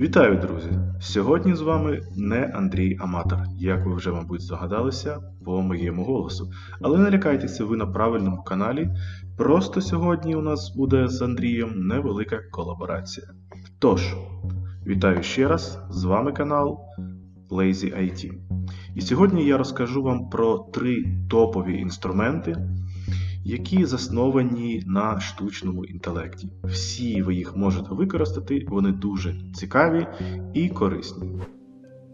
Вітаю, друзі! Сьогодні з вами не Андрій Аматор, як ви вже, мабуть, здогадалися по моєму голосу. Але не лякайтеся, ви на правильному каналі. Просто сьогодні у нас буде з Андрієм невелика колаборація. Тож, вітаю ще раз, з вами канал Lazy IT. І сьогодні я розкажу вам про три топові інструменти, які засновані на штучному інтелекті. Всі ви їх можете використати, вони дуже цікаві і корисні.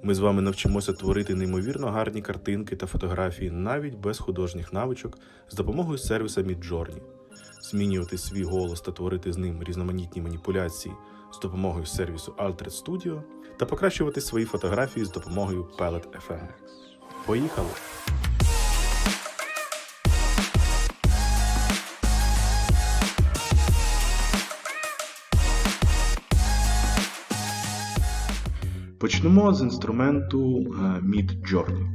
Ми з вами навчимося творити неймовірно гарні картинки та фотографії навіть без художніх навичок з допомогою сервіса Midjourney. Змінювати свій голос та творити з ним різноманітні маніпуляції з допомогою сервісу Altered Studio та покращувати свої фотографії з допомогою Palette FM. Поїхали! Почнемо з інструменту е, Midjourney.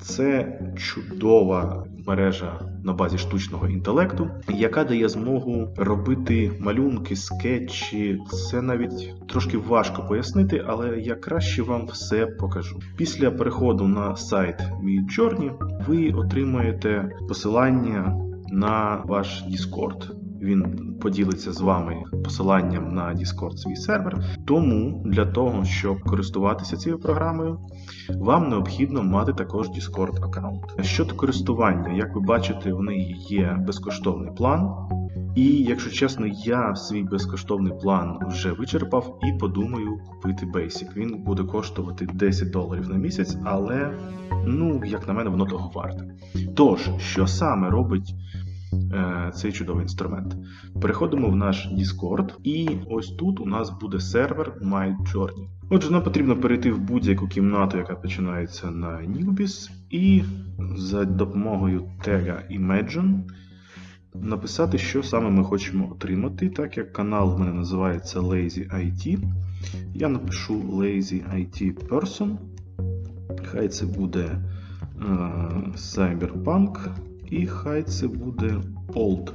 Це чудова мережа на базі штучного інтелекту, яка дає змогу робити малюнки, скетчі. Це навіть трошки важко пояснити, але я краще вам все покажу. Після переходу на сайт Midjourney ви отримаєте посилання на ваш Discord. Він поділиться з вами посиланням на Discord свій сервер. Тому для того, щоб користуватися цією програмою, вам необхідно мати також Discord аккаунт. Щодо користування, як ви бачите, в неї є безкоштовний план. І, якщо чесно, я свій безкоштовний план вже вичерпав і подумаю купити Basic. Він буде коштувати 10 доларів на місяць, але, ну, як на мене, воно того варте. Тож, що саме робить цей чудовий інструмент? Переходимо в наш Discord, і ось тут у нас буде сервер MyJourney. Отже, нам потрібно перейти в будь-яку кімнату, яка починається на Newbies, і за допомогою тега Imagine написати, що саме ми хочемо отримати. Так як канал в мене називається Lazy IT, я напишу Lazy IT Person. Хай це буде е, Cyberpunk, і хай це буде Old.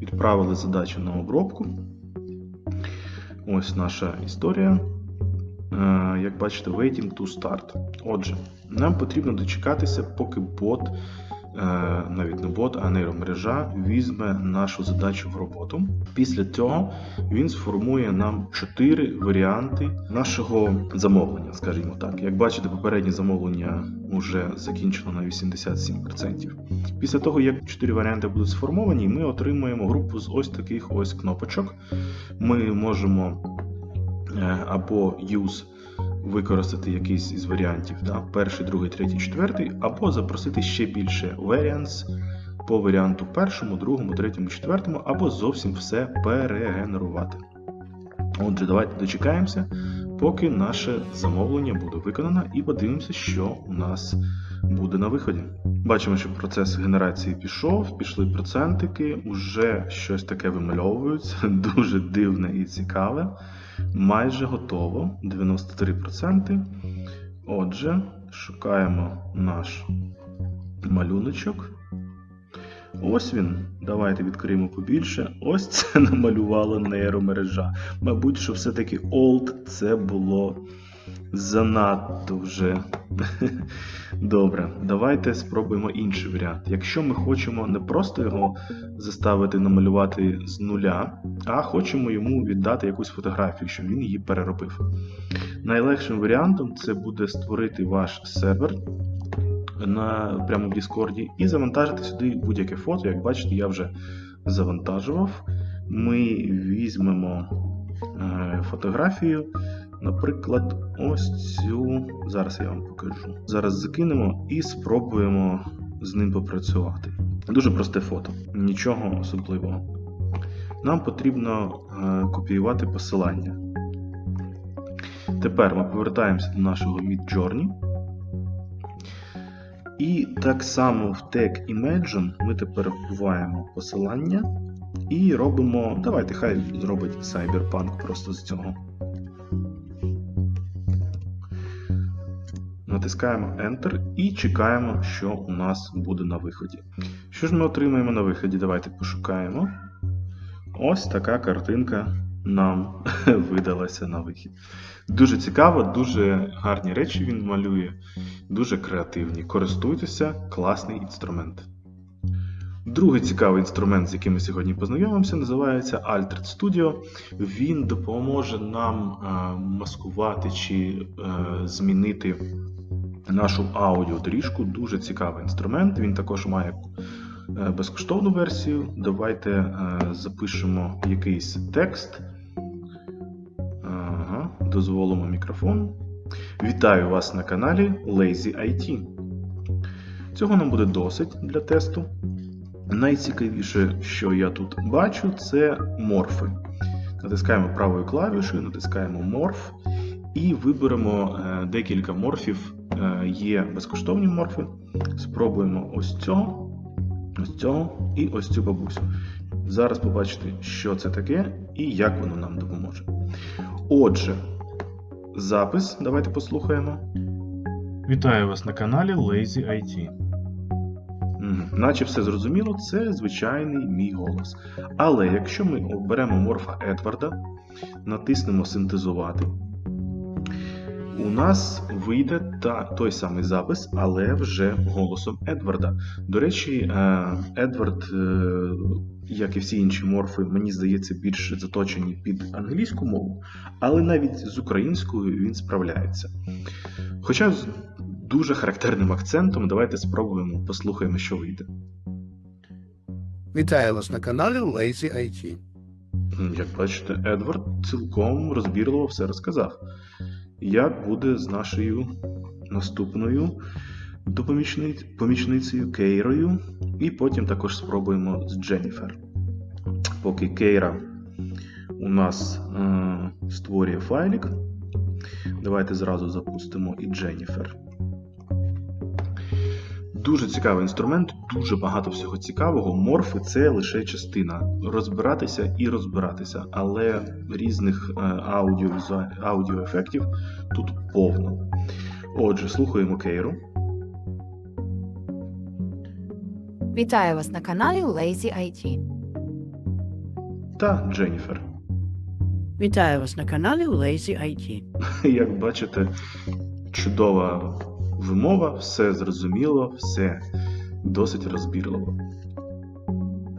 Відправили задачу на обробку. Ось наша історія. Е, Як бачите, waiting to start. Отже, нам потрібно дочекатися, поки бот, навіть не бот, а нейромережа візьме нашу задачу в роботу. Після цього він сформує нам 4 варіанти нашого замовлення, скажімо так. Як бачите, попереднє замовлення вже закінчено на 87%. Після того, як 4 варіанти будуть сформовані, ми отримуємо групу з ось таких ось кнопочок. Ми можемо е, або use використати якийсь із варіантів, да? перший, другий, третій, четвертий, або запросити ще більше variants по варіанту першому, другому, третьому, четвертому, або зовсім все перегенерувати. Отже, давайте дочекаємося, поки наше замовлення буде виконано, і подивимося, що у нас буде на виході. Бачимо, що процес генерації пішов, пішли процентики, уже щось таке вимальовується, дуже дивне і цікаве. Майже готово. 93%. Отже, шукаємо наш малюночок. Ось він. Давайте відкриємо побільше. Ось це намалювала нейромережа. Мабуть, що все-таки old це було занадто вже. Добре, давайте спробуємо інший варіант. Якщо ми хочемо не просто його заставити намалювати з нуля, а хочемо йому віддати якусь фотографію, щоб він її переробив. Найлегшим варіантом це буде створити ваш сервер на, прямо в Discord і завантажити сюди будь-яке фото. Як бачите, я вже завантажував. Ми візьмемо е, фотографію. Наприклад, ось цю. Зараз я вам покажу. Зараз закинемо і спробуємо з ним попрацювати. Дуже просте фото, нічого особливого. Нам потрібно е, копіювати посилання. Тепер ми повертаємося до нашого Midjourney. І так само в тег Imagine ми тепер вбиваємо посилання і робимо. Давайте, хай зробить Cyberpunk просто з цього. Натискаємо Enter і чекаємо, що у нас буде на виході. Що ж ми отримаємо на виході? Давайте пошукаємо. Ось така картинка нам видалася на вихід. Дуже цікаво, дуже гарні речі він малює, дуже креативні. Користуйтеся, класний інструмент. Другий цікавий інструмент, з яким ми сьогодні познайомимося, називається Altered Studio. Він допоможе нам е, маскувати чи е, змінити нашу аудіодоріжку. Дуже цікавий інструмент. Він також має е, безкоштовну версію. Давайте е, запишемо якийсь текст. Ага, дозволимо мікрофон. Вітаю вас на каналі Lazy IT. Цього нам буде досить для тесту. Найцікавіше, що я тут бачу, це морфи. Натискаємо правою клавішою, натискаємо морф і виберемо е, декілька морфів. Е, Є безкоштовні морфи. Спробуємо ось цього, ось цього і ось цю бабусю. Зараз побачите, що це таке і як воно нам допоможе. Отже, запис. Давайте послухаємо. Вітаю вас на каналі Lazy IT. Наче все зрозуміло, це звичайний мій голос. Але якщо ми оберемо морфа Едварда, натиснемо синтезувати, у нас вийде та, той самий запис, але вже голосом Едварда. До речі, е, Едвард, е, як і всі інші морфи, мені здається, більш заточені під англійську мову, але навіть з українською він справляється. Хоча з дуже характерним акцентом, давайте спробуємо, послухаємо, що вийде. Вітаю вас на каналі Lazy IT. Як бачите, Едвард цілком розбірливо все розказав. Як буде з нашою наступною помічницею Кейрою, і потім також спробуємо з Дженніфер. Поки Кейра у нас е, створює файлік, давайте зразу запустимо і Дженніфер. Дуже цікавий інструмент, дуже багато всього цікавого. Морфи це лише частина. Розбиратися і розбиратися, але різних е, аудіо, аудіоефектів тут повно. Отже, слухаємо Кейру. Вітаю вас на каналі Lazy IT. та Дженніфер. Вітаю вас на каналі Lazy IT. Як бачите, чудова вимова, все зрозуміло, все досить розбірливо.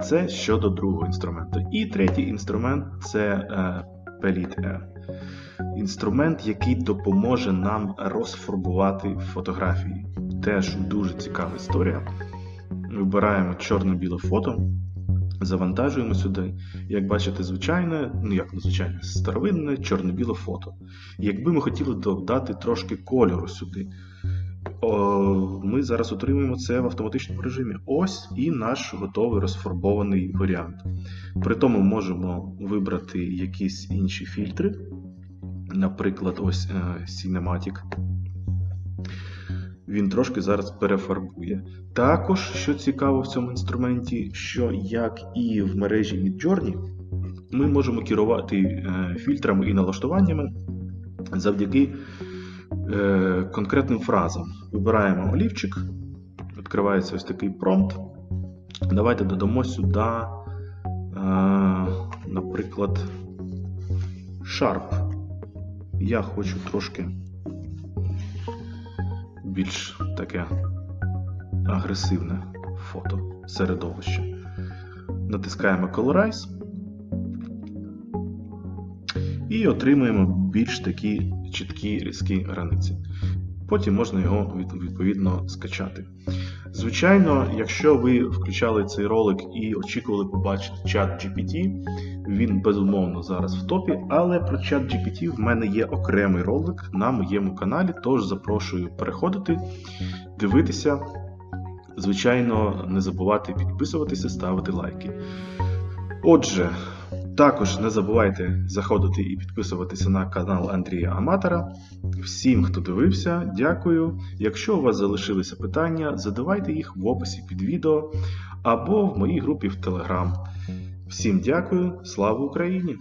Це щодо другого інструменту. І третій інструмент це е, Pelit R. Інструмент, який допоможе нам розфарбувати фотографії. Теж дуже цікава історія. Вибираємо чорно-біле фото, завантажуємо сюди. Як бачите, звичайне, ну як незвичайне, старовинне чорно-біле фото. Якби ми хотіли додати трошки кольору сюди, ми зараз отримуємо це в автоматичному режимі. Ось і наш готовий розфарбований варіант. При тому можемо вибрати якісь інші фільтри, наприклад, ось е, Cinematic. Він трошки зараз перефарбує. Також, що цікаво в цьому інструменті, що як і в мережі Midjourney, ми можемо керувати е, фільтрами і налаштуваннями завдяки е, конкретним фразам. Вибираємо олівчик, відкривається ось такий промпт. Давайте додамо сюди, е, наприклад, Sharp. Я хочу трошки більш таке агресивне фото середовище. Натискаємо Colorize і отримуємо більш такі чіткі різкі границі. Потім можна його відповідно скачати. Звичайно, якщо ви включали цей ролик і очікували побачити чат GPT, він безумовно зараз в топі, але про чат GPT в мене є окремий ролик на моєму каналі, тож запрошую переходити, дивитися. Звичайно, не забувати підписуватися, ставити лайки. Отже, також не забувайте заходити і підписуватися на канал Андрія Аматора. Всім, хто дивився, дякую. Якщо у вас залишилися питання, задавайте їх в описі під відео або в моїй групі в Телеграм. Всім дякую, слава Україні!